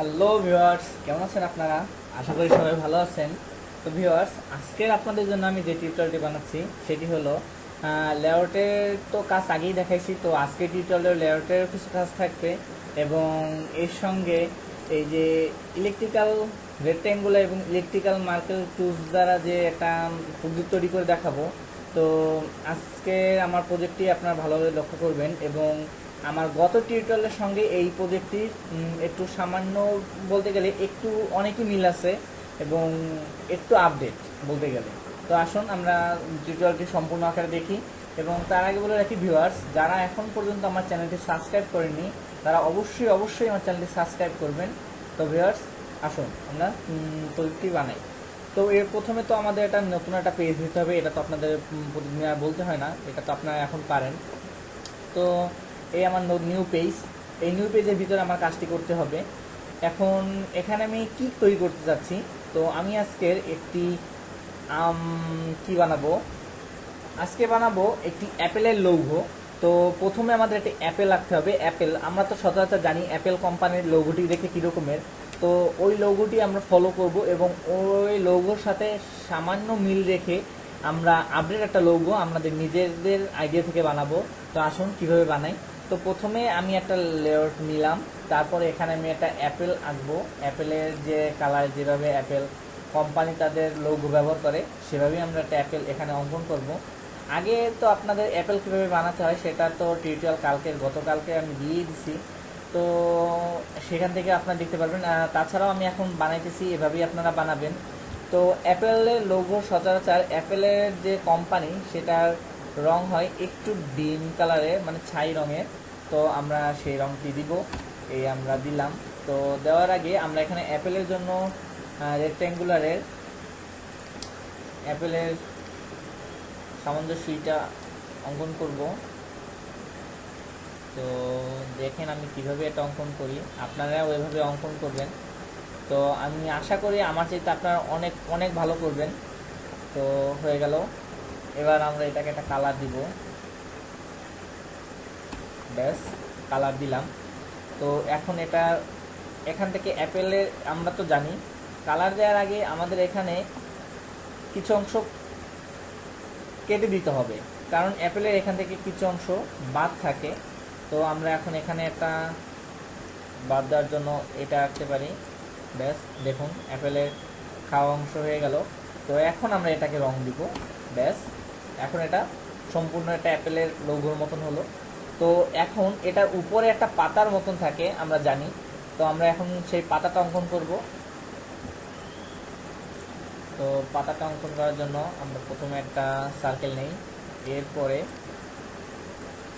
Hello viewers, কেমন আছেন আপনারা? আশা করি সবাই ভালো আছেন। তো ভিউয়ার্স আজকের আপনাদের জন্য আমি যে টিউটোরিয়ালটি বানাচ্ছি, সেটি হলো লেআউটের তো কাজ আগেই দেখাইছি, তো আজকের টিউটোরিয়ালের লেআউটের কিছু কাজ থাকবে এবং এর সঙ্গে এই যে ইলেকট্রিক্যাল রেক্ট্যাঙ্গুলার এবং ইলেকট্রিক্যাল মার্কেল টুলস দ্বারা যে একটা প্রজেক্ট তৈরি করে দেখাবো, তো আজকে আমার প্রজেক্টটি আপনারা ভালোভাবে লক্ষ্য করবেন এবং আমার গত টিউটোরিয়ালের সঙ্গে এই প্রজেক্টটির একটু সামান্য বলতে গেলে একটু অনেকই মিল আছে এবং একটু আপডেট বলতে গেলে। তো আসুন আমরা টিউটোরিয়ালটি সম্পূর্ণ আকারে দেখি এবং তার আগে বলে রাখি ভিউয়ার্স যারা এখন পর্যন্ত আমার চ্যানেলটি সাবস্ক্রাইব করেনি তারা অবশ্যই অবশ্যই আমার চ্যানেলটি সাবস্ক্রাইব করবেন। তো ভিউয়ার্স আসুন আমরা প্রজেক্টটি বানাই। তো এর প্রথমে তো আমাদের একটা নতুন একটা পেজ দিতে হবে, এটা তো আপনাদের প্রতিদিন বলতে হয় না, এটা তো আপনারা এখন পারেন। তো এই আমার নিউ পেজ এই নিউ পেজের ভিতরে আমার কাজটি করতে হবে। এখন এখানে আমি কি তৈরি করতে চাচ্ছি তো আমি আজকের একটি আম, কি বানাবো? আজকে বানাবো একটি অ্যাপেলের লৌঘ তো প্রথমে আমাদের একটি অ্যাপেল রাখতে হবে। অ্যাপেল আমরা তো সচরাচর জানি অ্যাপেল কোম্পানির লৌগোটি দেখে কীরকমের তো ওই লৌগোটি আমরা ফলো করব এবং ওই লৌগোর সাথে সামান্য মিল রেখে আমরা আপডেট একটা লৌগো আমাদের নিজেদের আইডিয়া থেকে বানাবো। তো আসুন কীভাবে বানাই। তো প্রথমে আমি একটা লেআউট নিলাম, তারপরে এখানে আমি একটা অ্যাপেল আঁকবো। অ্যাপেলের যে কালার যেভাবে অ্যাপেল কোম্পানি তাদের লৌগো ব্যবহার করে, সেভাবেই আমরা একটা অ্যাপেল এখানে অঙ্কন করব। আগে তো আপনাদের অ্যাপেল কীভাবে বানাতে হয়, সেটা তো টিউটোরিয়াল কালকের, গতকালকে আমি দিয়ে দিছি। তো সেখান থেকে আপনারা দেখতে পারবেন। তাছাড়াও আমি এখন বানাইতেছি, এভাবেই আপনারা বানাবেন। তো অ্যাপেলের লোগো সচরাচর অ্যাপেলের যে কোম্পানি সেটার রং হয় একটু ডিম কালারের মানে ছাই রঙের। তো আমরা সেই রংটি দিব, এই আমরা দিলাম। তো দেওয়ার আগে আমরা এখানে অ্যাপেলের জন্য রেক্ট্যাঙ্গুলারের অ্যাপেলের সামঞ্জস্যটা অঙ্কন করব। তো দেখেন আমি কীভাবে এটা অঙ্কন করি। আপনারা ওইভাবে অঙ্কন করবেন। তো আমি আশা করি আমার চাইতে আপনারা অনেক অনেক ভালো করবেন। তো হয়ে গেল। এবার আমরা এটাকে একটা কালার দিব। ব্যাস, কালার দিলাম। তো এখন এটা, এখান থেকে অ্যাপেলের আমরা তো জানি, কালার দেওয়ার আগে আমাদের এখানে কিছু অংশ কেটে দিতে হবে। কারণ অ্যাপেলের এখান থেকে কিছু অংশ বাদ থাকে। তো আমরা এখন এখানে একটা বাদ দেওয়ার জন্য এটা আঁকতে পারি। ব্যাস, দেখুন, অ্যাপেলের খাওয়া অংশ হয়ে গেল। তো এখন আমরা এটাকে রং দিব। ব্যাস, এখন এটা সম্পূর্ণ একটা অ্যাপেলের লৌঘোর মতন হলো। তো এখন এটার উপরে একটা পাতার মতন থাকে, আমরা জানি। তো আমরা এখন সেই পাতাটা অঙ্কন করব। তো পাতাটা অঙ্কন করার জন্য আমরা প্রথমে একটা সার্কেল নেই, এরপরে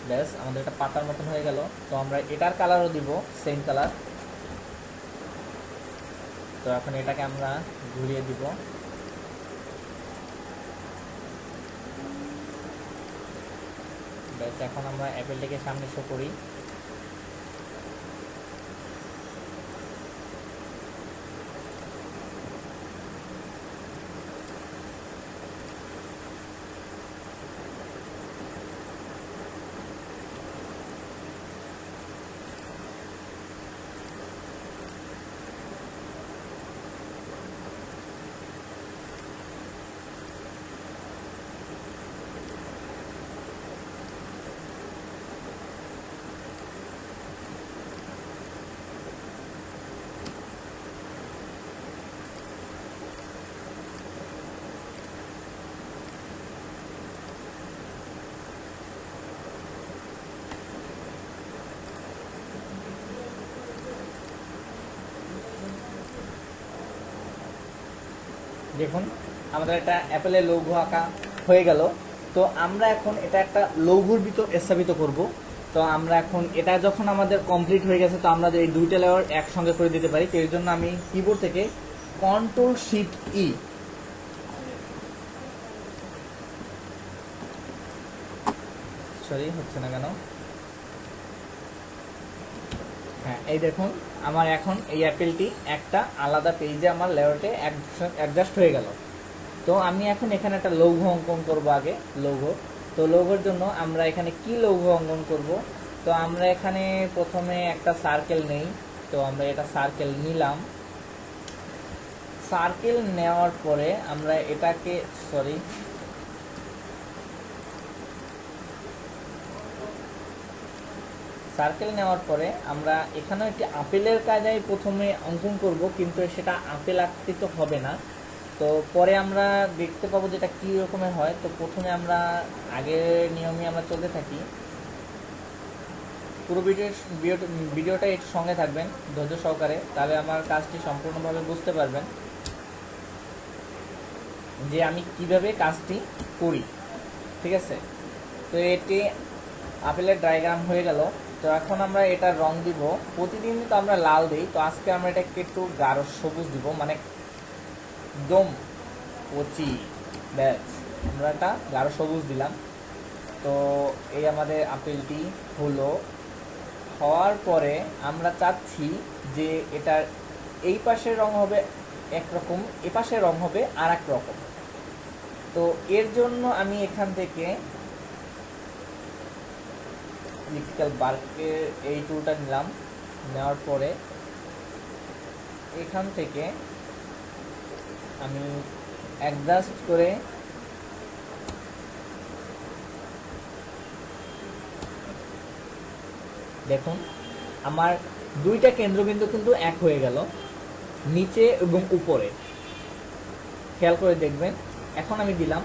ব্যাস, আমাদের একটা পাতার মতন হয়ে গেল। তো আমরা এটার কালারও দিব সেম কালার তো এখন এটাকে আমরা ঘুরিয়ে দিব। এখন আমরা অ্যাপেলটাকে সামনে শো করি। দেখুন, আমাদের একটা অ্যাপেলের লৌঘ আঁকা হয়ে গেল। তো আমরা এখন এটা একটা লৌঘুর ভিতর স্থাপিত করব। তো আমরা এখন এটা যখন আমাদের কমপ্লিট হয়ে গেছে, তো আমরা এই দুইটা লেয়ার একসঙ্গে করে দিতে পারি। তো এর জন্য আমি কিবোর্ড থেকে কন্ট্রোল শিফট ই সরি হচ্ছে না কেন? হ্যাঁ এই দেখুন। আমার এখন এই অ্যাপেলটি একটা আলাদা পেজে আমার লেয়ারটে অ্যাডজাস্ট হয়ে গেল। তো আমি এখন এখানে একটা লৌঘ অঙ্কন করব আগে লৌঘ তো লৌঘর জন্য আমরা এখানে কি লৌঘ অঙ্কন করব? তো আমরা এখানে প্রথমে একটা সার্কেল নেই, তো আমরা এটা সার্কেল নিলাম। সার্কেল নেওয়ার পরে আমরা এটাকে সরি সার্কেল নেওয়ার পরে আমরা এখানেও একটি আপেলের কায়দায় প্রথমে অঙ্কন করব, কিন্তু সেটা আপেল আকৃত হবে না। তো পরে আমরা দেখতে পাবো যেটা কী রকমের হয়। তো প্রথমে আমরা আগের নিয়মে আমরা চলতে থাকি। পুরো ভিডিও ভিডিওটা একটু সঙ্গে থাকবেন, ধৈর্য সহকারে। তাহলে আমার কাজটি সম্পূর্ণভাবে বুঝতে পারবেন যে আমি কীভাবে কাজটি করি। ঠিক আছে? তো এটি আপেলের ডায়াগ্রাম হয়ে গেল। তো এখন আমরা এটা রং দিব। প্রতিদিন তো আমরা লাল দিই, তো আজকে আমরা এটাকে একটু গাঢ় সবুজ দিব মানে একদম কচি, ব্যাস। আমরা এটা গাঢ় সবুজ দিলাম। তো এই আমাদের আপেলটি হলো। হওয়ার পরে আমরা চাচ্ছি যে এটার এই পাশের রং হবে একরকম, এ পাশের রং হবে আর এক রকম। তো এর জন্য আমি এখান থেকে ইলেকট্রিক্যাল বার্কের এই টুলটা নিলাম। নেওয়ার পরে এখান থেকে আমি অ্যাডজাস্ট করে দেখুন, আমার দুইটা কেন্দ্রবিন্দু কিন্তু এক হয়ে গেল, নিচে এবং উপরে। খেয়াল করে দেখবেন, এখন আমি দিলাম।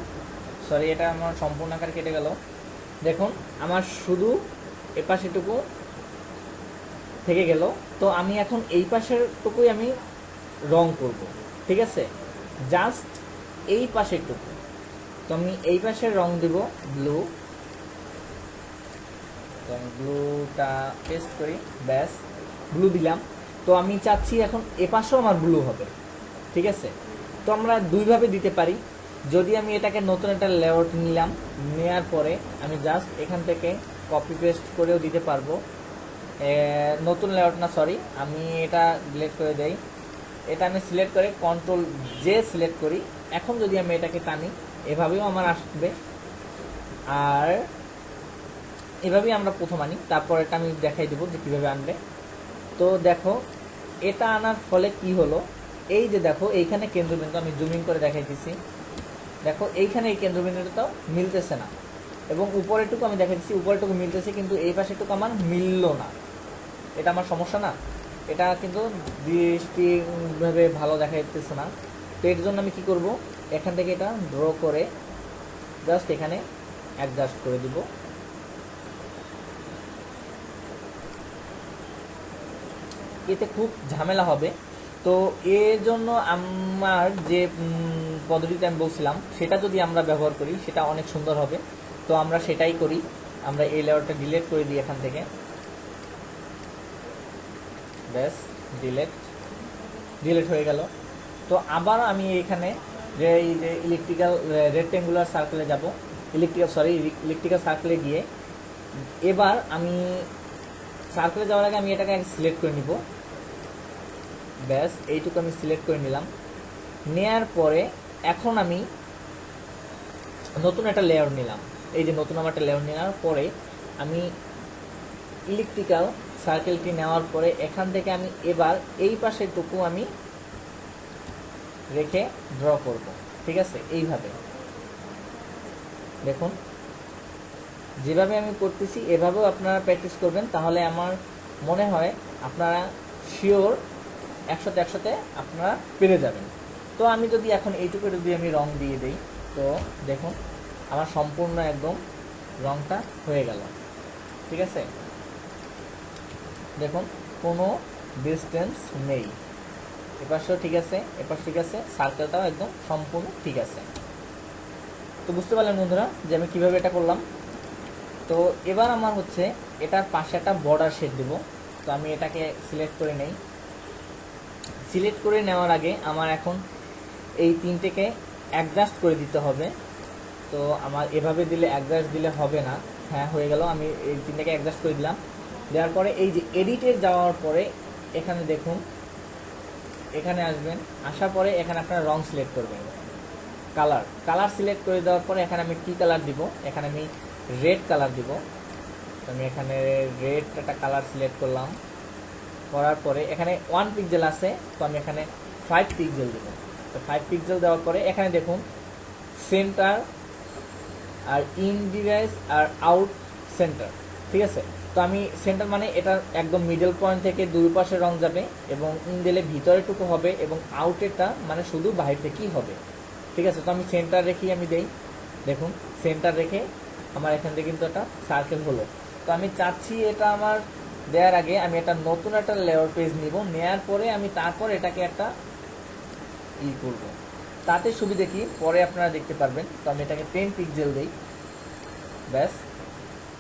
সরি এটা আমার সম্পূর্ণ আকার কেটে গেল। দেখুন, আমার শুধু এ পাশেটুকু থেকে গেল। তো আমি এখন এই পাশের টুকুই আমি রং করব, ঠিক আছে? জাস্ট এই পাশেরটুকু। তো আমি এই পাশের রং দিব ব্লু। তো আমি ব্লুটা পেস্ট করি, ব্যাস, ব্লু দিলাম। তো আমি চাচ্ছি এখন এ পাশেও আমার ব্লু হবে, ঠিক আছে? তো আমরা দুইভাবে দিতে পারি। যদি আমি এটাকে নতুন একটা লেআউট নিলাম নেওয়ার পরে আমি জাস্ট এখান থেকে কপি পেস্ট করেও দিতে পারব। নতুন লেআউট না সরি আমি এটা ডিলিট করে দেই। এটা আমি সিলেক্ট করে কন্ট্রোল জে সিলেক্ট করি। এখন যদি আমি এটাকে টানি, এভাবেও আমার আসবে। আর এভাবেই আমরা প্রথম আনি, তারপর এটা আমি দেখাই দেবো যে কীভাবে আনবে। তো দেখো, এটা আনার ফলে কি হলো? এই যে দেখো, এইখানে কেন্দ্রবিন্দু আমি জুমিং করে দেখাইতেছি। দেখো, এইখানে এই কেন্দ্রবিন্দুটা মিলতেছে না। এবং উপরেরটুকু আমি দেখাইতেছি উপরেরটুকু মিলতেছে, কিন্তু এই পাশেরটুকু আমার মিললো না। এটা আমার সমস্যা না। এটা কিন্তু দৃষ্টিভাবে ভালো দেখা যাচ্ছে না। তো এর জন্য আমি কি করব? এখান থেকে এটা ড্র করে জাস্ট এখানে অ্যাডজাস্ট করে দিব। এতে খুব ঝামেলা হবে। তো এর জন্য আমার যে পদ্ধতিটা আমি বলছিলাম, সেটা যদি আমরা ব্যবহার করি, সেটা অনেক সুন্দর হবে। তো আমরা সেটাই করি। আমরা এই লেয়ারটা ডিলেট করে দিই এখান থেকে। ব্যাস ডিলেট ডিলেট হয়ে গেল। তো আবার আমি এখানে যে এই যে ইলেকট্রিক্যাল রেক্টেঙ্গুলার সার্কেলে যাব। ইলেকট্রিক্যাল সরি ইলেকট্রিক্যাল সার্কেলে গিয়ে এবার আমি সার্কেলে যাওয়ার আগে আমি এটাকে সিলেক্ট করে নিব। ব্যাস, এইটুকু আমি সিলেক্ট করে নিলাম। নেয়ার পরে এখন আমি নতুন একটা লেয়ার নিলাম। এই যে নতুন একটা লেয়ার নেওয়ার পরে আমি ইলেকট্রিক্যাল সার্কেলটি নেওয়ার পরে এখান থেকে আমি এবার এই পাশেরটুকু আমি রেখে ড্র করব, ঠিক আছে? এইভাবে। দেখুন, যেভাবে আমি করতেছি, এভাবেও আপনারা প্র্যাকটিস করবেন। তাহলে আমার মনে হয় আপনারা শিওর একশোতে একশোতে আপনারা পেরে যাবেন। তো আমি যদি এখন এইটুকু যদি আমি রং দিয়ে দিই, তো দেখুন আমার সম্পূর্ণ একদম রংটা হয়ে গেল। ঠিক আছে? দেখুন, কোনো ডিস্টেন্স নেই। এপাশেও ঠিক আছে, এপাশ ঠিক আছে সার্কেলটাও একদম সম্পূর্ণ ঠিক আছে। তো বুঝতে পারলেন বন্ধুরা যে আমি কীভাবে এটা করলাম? তো এবার আমার হচ্ছে এটার পাশে একটা বর্ডার শেড দেব। তো আমি এটাকে সিলেক্ট করে নেই। সিলেক্ট করে নেওয়ার আগে আমার এখন এই তিনটেকে অ্যাডজাস্ট করে দিতে হবে। তো আমার এভাবে দিলে অ্যাডজাস্ট দিলে হবে না। হ্যাঁ হয়ে গেল, আমি এই তিনটাকে অ্যাডজাস্ট করে দিলাম। দেওয়ার পরে এই যে এডিটে যাওয়ার পরে এখানে দেখুন, এখানে আসবেন, আসার পরে এখানে আপনারা রং সিলেক্ট করবেন। কালার কালার সিলেক্ট করে দেওয়ার পরে এখানে আমি কী কালার দিব? এখানে আমি রেড কালার দিব। আমি এখানে রেড একটা কালার সিলেক্ট করলাম। করার পরে এখানে ওয়ান পিক্সেল আছে, তো আমি এখানে ফাইভ পিক্সেল দেবো। তো ফাইভ পিক্সেল দেওয়ার পরে এখানে দেখুন সেন্টার আর ইন ডিভাইস আর আউট সেন্টার ঠিক আছে? তো আমি সেন্টার মানে এটা একদম মিডল পয়েন্ট থেকে দুই পাশে রং যাবে এবং ইন দিলে ভিতরেটুকু হবে এবং আউটেরটা মানে শুধু বাইরে থেকেই হবে, ঠিক আছে? তো আমি সেন্টার রেখেই আমি দেই, দেখুন সেন্টার রেখে আমার এখান থেকে কিন্তু একটা সার্কেল হলো। তো আমি চাচ্ছি এটা আমার দেওয়ার আগে আমি একটা নতুন একটা লেয়ার পেজ নিব, নেয়ার পরে আমি তারপর এটাকে একটা ই করব। তাতে সুবিধা কি পরে আপনারা দেখতে পারবেন। তো আমি এটাকে টেন পিক্সেল দিই। ব্যাস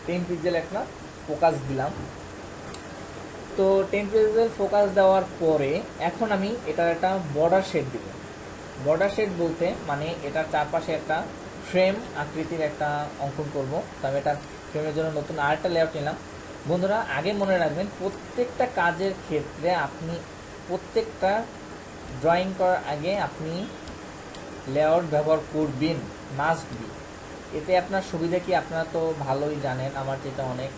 টেন পিক্সেল একটা ফোকাস দিলাম। তো টেন পিক্সেল ফোকাস দেওয়ার পরে এখন আমি এটার একটা বর্ডার শেড দিব। বর্ডার শেড বলতে মানে এটার চারপাশে একটা ফ্রেম আকৃতির একটা অঙ্কন করব। তো আমি এটা ফ্রেমের জন্য নতুন আরেকটা লেআউট নিলাম। বন্ধুরা, আগে মনে রাখবেন, প্রত্যেকটা কাজের ক্ষেত্রে আপনি প্রত্যেকটা ড্রয়িং করার আগে আপনি লেআউট ব্যবহার করবেন মাস্ট বি এতে আপনার সুবিধা কি? আপনারা তো ভালোই জানেন, আমার যেটা অনেক।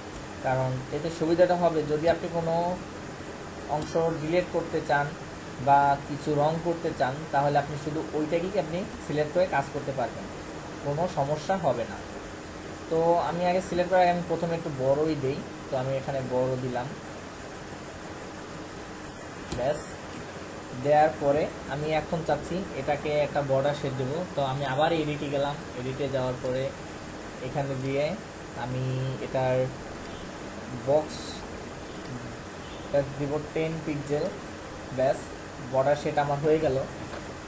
কারণ এতে সুবিধাটা হবে, যদি আপনি কোনো অংশ ডিলেট করতে চান বা কিছু রং করতে চান, তাহলে আপনি শুধু ওইটাকেই আপনি সিলেক্ট করে কাজ করতে পারবেন। কোনো সমস্যা হবে না। তো আমি আগে সিলেক্ট করার আমি প্রথমে একটু বড়ই দেই। তো আমি এখানে বড় দিলাম। ব্যাস। দেওয়ার পরে আমি এখন চাচ্ছি এটাকে একটা বর্ডার শেড দেবো। তো আমি আবার এডিটে গেলাম। এডিটে যাওয়ার পরে এখানে দিয়ে আমি এটার বক্স দিব টেন পিক্সেল ব্যাস বর্ডার শেড আমার হয়ে গেল।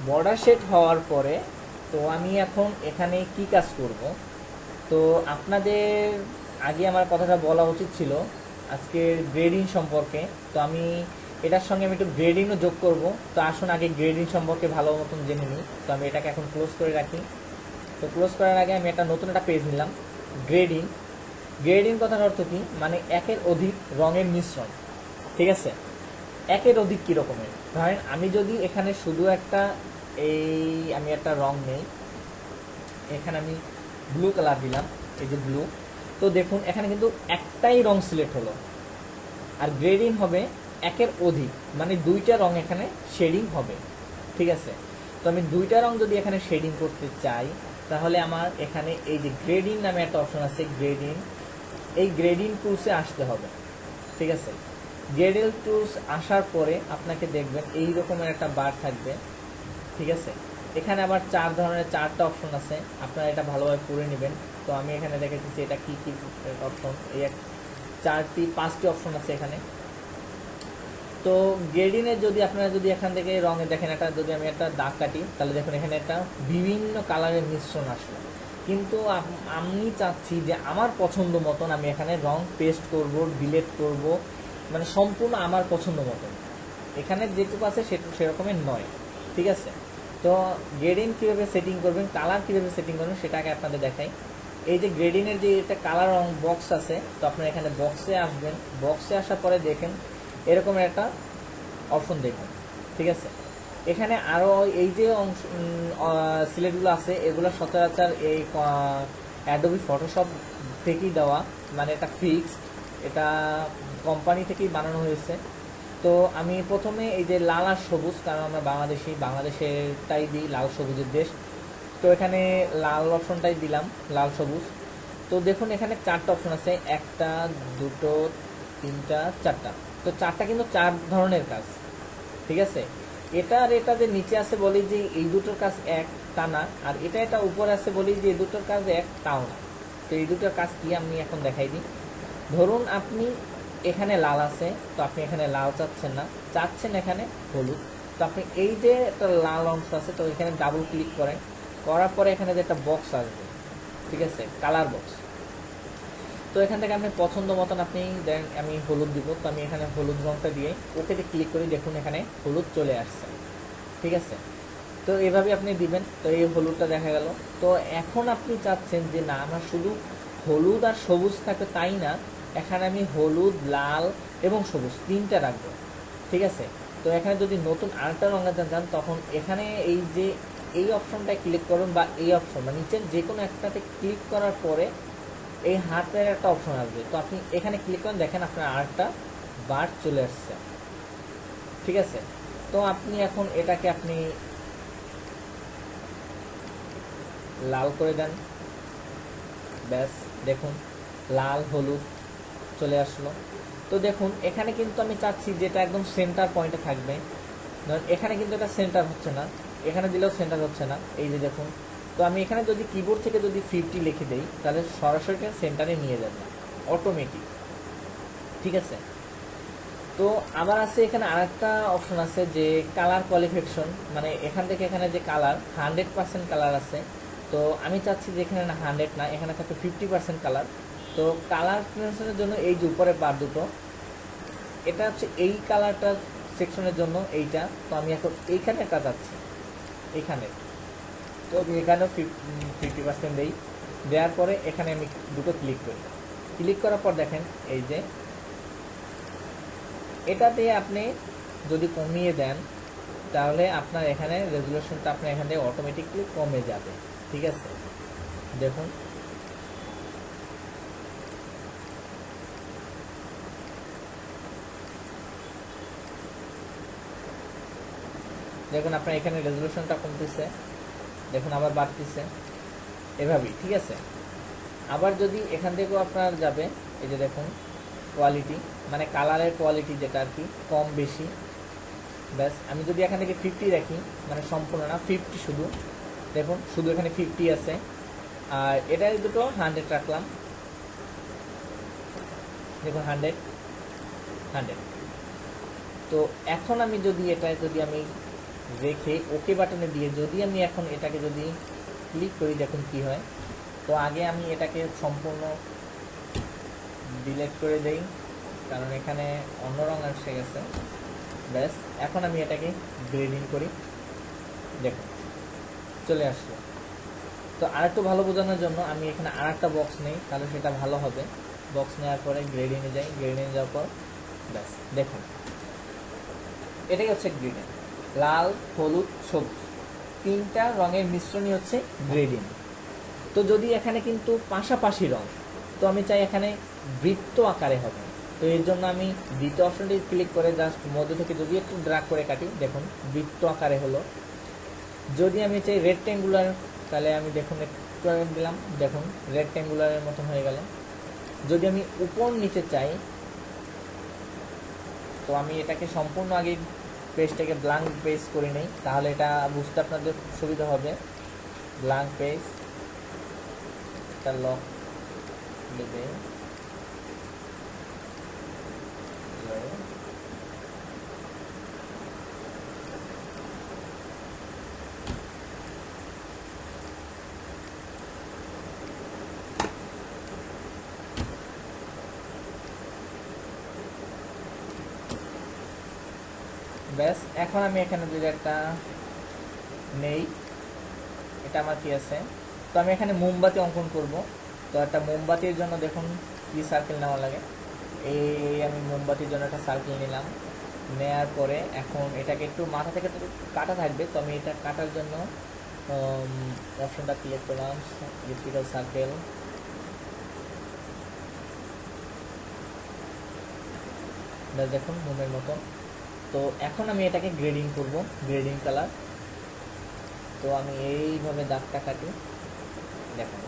বর্ডার শেড হওয়ার পরে তো আমি এখন এখানে কি কাজ করব? তো আপনাদের আগে আমার কথাটা বলা উচিত ছিল, আজকের গ্রেডিং সম্পর্কে। তো আমি এটার সঙ্গে আমি একটু গ্রেডিংও যোগ করব। তো আসুন আগে গ্রেডিং সম্পর্কে ভালো মতন জেনে নিই। তো আমি এটাকে এখন ক্লোজ করে রাখি। তো ক্লোজ করার আগে আমি একটা নতুন একটা পেজ নিলাম। গ্রেডিং গ্রেডিং কথার অর্থ কী? মানে একের অধিক রঙের মিশ্রণ। ঠিক আছে? একের অধিক কী রকমের? ধরেন আমি যদি এখানে শুধু একটা এই আমি একটা রং নেই, এখানে আমি ব্লু কালার দিলাম, এই যে ব্লু তো দেখুন, এখানে কিন্তু একটাই রং সিলেক্ট হলো। আর গ্রেডিং হবে একের অধিক মানে দুইটা রং এখানে শেডিং হবে, ঠিক আছে? তো আমি দুইটা রং যদি এখানে শেডিং করতে চাই, তাহলে আমার এখানে এই যে গ্রেডিং নামে একটা অপশন আছে গ্রেডিং এই গ্রেডিং টুলসে আসতে হবে, ঠিক আছে? গ্রেডেল টুলস আসার পরে আপনাকে দেখবেন এই রকমের একটা বার থাকবে, ঠিক আছে? এখানে আবার চার ধরনের, চারটা অপশন আছে, আপনারা এটা ভালোভাবে পড়ে নেবেন। তো আমি এখানে দেখেছি এটা কি কি অপশন এই চারটি, পাঁচটি অপশন আছে এখানে। তো গ্রেডিনের যদি আপনারা যদি এখান থেকে রঙে দেখেন, একটা যদি আমি একটা দাগ কাটি, তাহলে দেখুন এখানে একটা বিভিন্ন কালারের মিশ্রণ আসলো। কিন্তু আমি চাচ্ছি যে আমার পছন্দ মতন আমি এখানে রং পেস্ট করব, ডিলেট করব মানে সম্পূর্ণ আমার পছন্দ মতন। এখানে যেটুকু আছে সেটু সেরকমের নয়, ঠিক আছে? তো গ্রেডিং কীভাবে সেটিং করবেন, কালার কীভাবে সেটিং করবেন, সেটা আগে আপনাদের দেখাই। এই যে গ্রেডিংয়ের যে একটা কালার রং বক্স আছে, তো আপনারা এখানে বক্সে আসবেন। বক্সে আসার পরে দেখেন এরকম একটা অপশন দেখুন, ঠিক আছে? এখানে আরও এই যে অংশ সিলেটগুলো আছে, এগুলো সচরাচর এই অ্যাডোবি ফটোশপ থেকেই দেওয়া মানে এটা ফিক্সড এটা কোম্পানি থেকেই বানানো হয়েছে। তো আমি প্রথমে এই যে লাল আর সবুজ, কারণ আমরা বাংলাদেশি, বাংলাদেশেরটাই দিই, লাল সবুজের দেশ। তো এখানে লাল অপশনটাই দিলাম, লাল সবুজ। তো দেখুন, এখানে চারটা অপশন আছে, একটা, দুটো, তিনটা, চারটা। তো চারটা কিন্তু চার ধরনের কাজ, ঠিক আছে? এটা আর এটা যে নিচে আছে বলি যে এই দুটোর কাজ এক, তা না। আর এটা এটা উপরে আছে বলি যে এই দুটোর কাজ এক, তাও না। তো এই দুটোর কাজ কি আমি এখন দেখাই দিই ধরুন আপনি এখানে লাল আছে, তো আপনি এখানে লাল চাচ্ছেন না। চাচ্ছেন এখানে হলুদ। তো আপনি এই যে একটা লাল অংশ আছে, তো এখানে ডাবল ক্লিক করেন। করার পরে এখানে যে একটা বক্স আসবে, ঠিক আছে? কালার বক্স তো এখান থেকে আপনি পছন্দ মতন আপনি দেন, আমি হলুদ দিব। তো আমি এখানে হলুদ রঙটা দিয়ে ওকেতে ক্লিক করি, দেখুন এখানে হলুদ চলে আসছে। ঠিক আছে? তো এভাবে আপনি দিবেন। তো এই হলুদটা দেখা গেল। তো এখন আপনি চাচ্ছেন যে না, আমার শুধু হলুদ আর সবুজ থাকে তাই না, এখানে আমি হলুদ, লাল এবং সবুজ তিনটা রাখব। ঠিক আছে? তো এখানে যদি নতুন আরেকটা রঙের যান তখন এখানে এই যে, এই অপশনটায় ক্লিক করুন বা এই অপশন বা নিচের যে কোনো একটাতে ক্লিক করার পরে এই হাতের একটা অপশন আসবে। তো আপনি এখানে ক্লিক করেন, দেখেন আপনার আরেকটা বার চলে আসছে। ঠিক আছে? তো আপনি এখন এটাকে আপনি লাল করে দেন। ব্যাস, দেখুন, লাল, হলুদ চলে আসলো। তো দেখুন, এখানে কিন্তু আমি চাচ্ছি যেটা একদম সেন্টার পয়েন্টে থাকবে। এখানে কিন্তু এটা সেন্টার হচ্ছে না। এখানে দিলেও সেন্টার হচ্ছে না। এই যে দেখুন তো আমি এখানে যদি কিবোর্ড থেকে যদি ফিফটি লিখে দেই, তাহলে সরাসরি সেন্টারে নিয়ে যাবে অটোমেটিক ঠিক আছে? তো আবার আছে এখানে আরেকটা অপশন আছে যে কালার কোয়ালিফিকেশন মানে এখান থেকে এখানে যে কালার হান্ড্রেড পার্সেন্ট কালার আছে। তো আমি চাচ্ছি যে এখানে না হান্ড্রেড না, এখানে থাকবে ফিফটি পার্সেন্ট কালার তো কালার প্রিন্সের জন্য এই যে উপরে বার দুটো, এটা হচ্ছে এই কালারটা সেকশনের জন্য এইটা। তো আমি এখন এইখানে একটা যাচ্ছি। এইখানে তো আমি এখানেও ফিফটি পার্সেন্ট দিই। দেওয়ার পরে এখানে আমি দুটো ক্লিক করি। ক্লিক করার পর দেখেন, এই যে এটা দিয়ে আপনি যদি কমিয়ে দেন, তাহলে আপনার এখানে রেজুলেশনটা আপনার এখান থেকে অটোমেটিকলি কমে যাবে। ঠিক আছে? দেখুন। দেখুন, আপনার এখানে রেজুলেশনটা কমতেছে। দেখুন আবার বাড়তেছে। এভাবেই, ঠিক আছে? আবার যদি এখান থেকেও আপনার যাবে, এই যে দেখুন কোয়ালিটি মানে কালারের কোয়ালিটি যেটা আর কি, কম বেশি। ব্যাস, আমি যদি এখান থেকে ফিফটি রাখি মানে সম্পূর্ণ না ফিফটি শুধু। দেখুন, শুধু এখানে ফিফটি আছে। আর এটাই দুটো হান্ড্রেড রাখলাম। দেখুন হান্ড্রেড হান্ড্রেড তো এখন আমি যদি এটা যদি আমি রেখে ওকে বাটনে দিয়ে যদি আমি এখন এটাকে যদি ক্লিক করি, দেখুন কি হয়। তো আগে আমি এটাকে সম্পূর্ণ ডিলেট করে দেই, কারণ এখানে অন্য রঙ এসে গেছে। ব্যাস, এখন আমি এটাকে গ্রেডিং করি। দেখুন, চলে আসলো। তো আর একটু ভালো বোঝানোর জন্য আমি এখানে আরেকটা বক্স নেই, তাহলে সেটা ভালো হবে। বক্স নেওয়ার পরে গ্রেডিংয়ে যাই গ্রেডিংয়ে যাওয়ার পর, ব্যাস, দেখুন। এটাই হচ্ছে গ্রেডিং লাল, হলুদ, সবুজ। তিনটা রঙের মিশ্রণই হচ্ছে গ্রেডিং তো যদি এখানে কিন্তু পাশাপাশি রং তো আমি চাই এখানে বৃত্ত আকারে হবে। তো এর জন্য আমি দ্বিতীয় অপশনটি ক্লিক করে জাস্ট মধ্যে থেকে যদি একটু ড্রাগ করে কাটি, দেখুন, বৃত্ত আকারে হলো। যদি আমি চাই রেক্টেঙ্গুলার তাহলে আমি দেখুন, একটু দিলাম, দেখুন রেক্টেঙ্গুলারের মতন হয়ে গেল। যদি আমি উপর নিচে চাই, তো আমি এটাকে সম্পূর্ণ আগে পেজটাকে ব্লাঙ্ক পেজ করে নেই, তাহলে এটা বুঝতে আপনাদের সুবিধা হবে। ব্লাঙ্ক পেজ একটা লক দেবে ব্যাস এখন আমি এখানে যদি একটা নেই। এটা আমার কি আছে? তো আমি এখানে মোমবাতি অঙ্কন করব। তো একটা মোমবাতির জন্য দেখুন কি সার্কেল নেওয়া লাগে। এই আমি মোমবাতির জন্য একটা সার্কেল নিলাম। নেয়ার পরে এখন এটাকে একটু মাথা থেকে কাটা থাকবে। তো আমি এটা কাটার জন্য অপশনটা ক্লিক করলাম। ইলেকট্রিক্যাল সার্কেল দেখুন মোমের মতন। তো এখন আমি এটাকে গ্রেডিং করব গ্রেডিং কালার তো আমি এইভাবে দাগটা কাটি দেখুন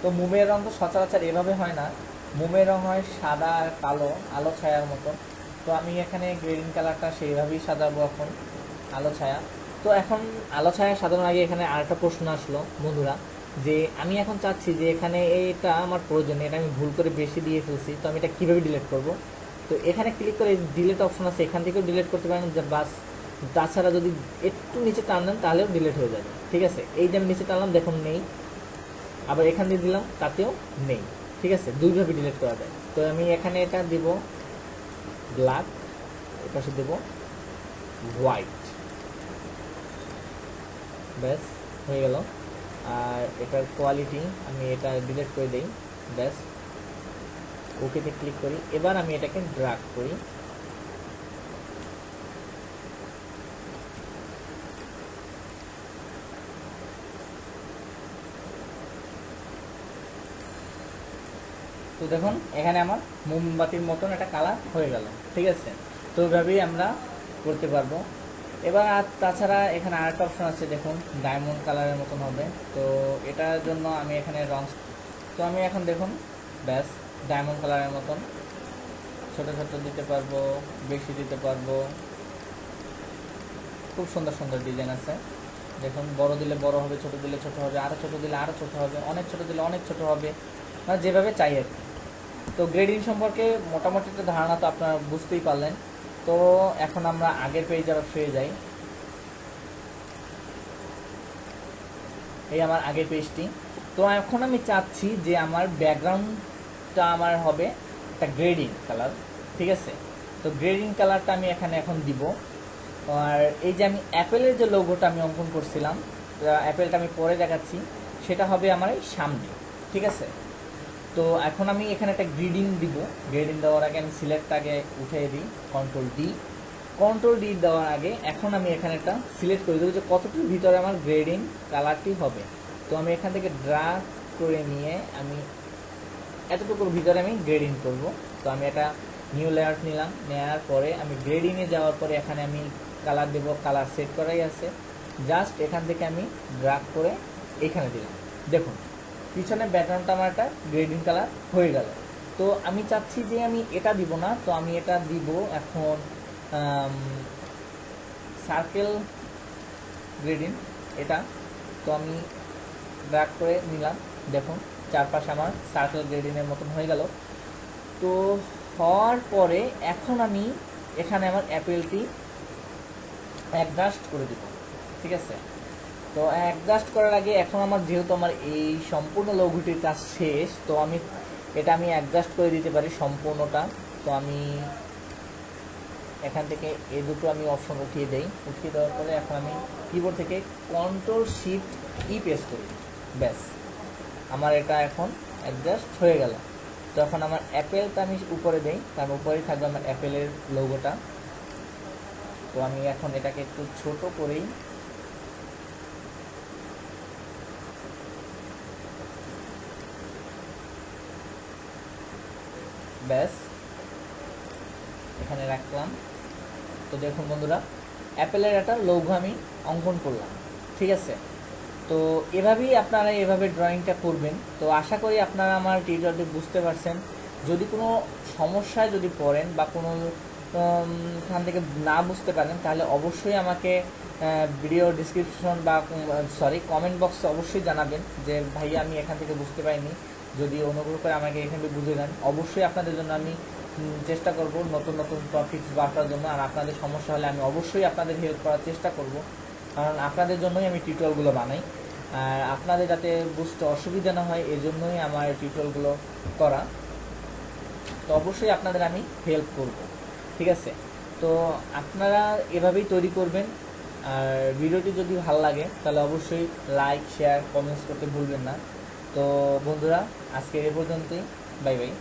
তো মোমের রং তো সচরাচর এভাবে হয় না। মোমের রং হয় সাদা আর কালো, আলো ছায়ার মতো। তো আমি এখানে গ্রেডিং কালারটা সেইভাবেই সাজাবো এখন, আলো ছায়া। তো এখন আলো ছায়া সাজানোর আগে এখানে আরেকটা প্রশ্ন আসলো, বন্ধুরা। যে আমি এখন চাচ্ছি যে এখানে এটা আমার প্রয়োজন, এটা আমি ভুল করে বেশি দিয়ে ফেলছি, তো আমি এটা কীভাবে ডিলিট করব? তো এখানে ক্লিক করে ডিলেট অপশন আছে, এখান থেকেও ডিলেট করতে পারেন, যে বাস, তাছাড়া যদি একটু নিচে টান দেন, তাহলেও ডিলেট হয়ে যাবে, ঠিক আছে? এই যে আমি নিচে টানলাম, দেখুন নেই। আবার এখান দিয়ে দিলাম, তাতেও নেই, ঠিক আছে? দুইভাবে ডিলেট করা যায়। তো আমি এখানে এটা দিব ব্ল্যাক এপাশে দেব হোয়াইট ব্যাস, হয়ে গেল। আর এটার কোয়ালিটি আমি এটা ডিলেট করে দিই, ব্যাস। ওকেতে ক্লিক করি। এবার আমি এটাকে ড্রাগ করি। তো দেখুন, এখানে আমার মোমবাতির মতন একটা কালার হয়ে গেল, ঠিক আছে? তো ওইভাবেই আমরা করতে পারব। এবার আর তাছাড়া এখানে আরেকটা অপশন আছে, দেখুন ডায়মন্ড কালারের মতন হবে। তো এটার জন্য আমি এখানে রং তো আমি এখন দেখুন, ব্যাস ডায়মন্ড কালারের মতন। ছোট ছোট দিতে পারব, বেশি দিতে পারব। খুব সুন্দর সুন্দর ডিজাইন আছে। দেখুন, বড় দিলে বড় হবে, ছোট দিলে ছোট হবে আরও ছোট দিলে আরও ছোট হবে, অনেক ছোট দিলে অনেক ছোট হবে। মানে যেভাবে চাই আর কি। তো গ্রেডিং সম্পর্কে মোটামুটি একটা ধারণা তো আপনারা বুঝতেই পারলেন। তো এখন আমরা আগের পেজে আবার ফিরে যাই। এই আমার আগের পেজটি তো এখন আমি চাচ্ছি যে আমার ব্যাকগ্রাউন্ডটা আমার হবে একটা গ্রেডিং কালার ঠিক আছে? তো গ্রেডিং কালারটা আমি এখানে এখন দিব। আর এই যে আমি অ্যাপেলের যে লোগোটা আমি অঙ্কন করছিলাম অ্যাপেলটা আমি পরে দেখাচ্ছি, সেটা হবে আমার এই সামনে, ঠিক আছে? তো এখন আমি এখানে একটা গ্রিডিং দিব। গ্রেডিং দেওয়ার আগে আমি সিলেক্টটাকে উঠিয়ে দিই কন্ট্রোল ডি কন্ট্রোল ডি দেওয়ার আগে এখন আমি এখানে একটা সিলেক্ট করে দেবো যে কতটুকুর ভিতরে আমার গ্রেডিং কালারটি হবে। তো আমি এখান থেকে ড্রা করে নিয়ে আমি এতটুকুর ভিতরে আমি গ্রেডিং করব। তো আমি একটা নিউ লেয়ার নিলাম। নেওয়ার পরে আমি গ্রেডিংয়ে যাওয়ার পরে এখানে আমি কালার দেবো কালার সেট করাই আছে। জাস্ট এখান থেকে আমি ড্রাগ করে এখানে দিলাম। দেখুন, পিছনে ব্যাকগ্রাউন্ডটা আমার একটা গ্রেডিং কালার হয়ে গেল। তো আমি চাচ্ছি যে আমি এটা দিব না, তো আমি এটা দিব এখন সার্কেল গ্রেডিং এটা, তো আমি ড্রাগ করে নিলাম। দেখুন চারপাশে আমার সার্কেল গ্রেডিংয়ের মতন হয়ে গেল। তো হওয়ার পরে এখন আমি এখানে আমার অ্যাপেলটি অ্যাডজাস্ট করে দিব, ঠিক আছে? তো অ্যাডজাস্ট করার আগে এখন আমার যেহেতু আমার এই সম্পূর্ণ লঘুটির কাজ শেষ, তো আমি এটা আমি অ্যাডজাস্ট করে দিতে পারি সম্পূর্ণটা। তো আমি এখান থেকে এ দুটো আমি অপশন উঠিয়ে দেই। উঠিয়ে দেওয়ার পরে এখন আমি কিবোর্ড থেকে কন্ট্রোল শিফট ই প্রেস করি। ব্যাস। আমার এটা এখন অ্যাডজাস্ট হয়ে গেল। তো এখন আমার অ্যাপেলটা আমি উপরে দেই, তার উপরেই থাকবে আমার অ্যাপেলের লোগোটা তো আমি এখন এটাকে একটু ছোট করেই ব্যাস, এখানে রাখলাম। তো দেখুন বন্ধুরা অ্যাপেলের একটা লঘু আমি অঙ্কন করলাম। ঠিক আছে? তো এভাবেই আপনারা এভাবে ড্রয়িংটা করবেন। তো আশা করি আপনারা আমার টিউটোরিয়ালটি বুঝতে পারছেন। যদি কোনো সমস্যায় যদি পড়েন বা কোনো খান থেকে না বুঝতে পারেন, তাহলে অবশ্যই আমাকে ভিডিও ডিসক্রিপশন বা সরি কমেন্ট বক্সে অবশ্যই জানাবেন যে, ভাইয়া, আমি এখান থেকে বুঝতে পারিনি। যদি অনুগ্রহ করে আমাকে এখান থেকে বুঝে দেন। অবশ্যই আপনাদের জন্য আমি চেষ্টা করব নতুন নতুন টপিকস করার জন্য। আর আপনাদের সমস্যা হলে আমি অবশ্যই আপনাদের হেল্প করার চেষ্টা করব। কারণ আপনাদের জন্যই আমি টিউটোরিয়ালগুলো বানাই। আর আপনাদের যাতে বুঝতে অসুবিধা না হয় এই জন্যই আমার টিউটোরিয়ালগুলো করা। তো অবশ্যই আপনাদের আমি হেল্প করব, ঠিক আছে? তো আপনারা এভাবেই তৈরি করবেন। আর ভিডিওটি যদি ভালো লাগে, তাহলে অবশ্যই লাইক শেয়ার কমেন্টস করতে ভুলবেন না। তো বন্ধুরা আজকে এ পর্যন্তই। Bye bye.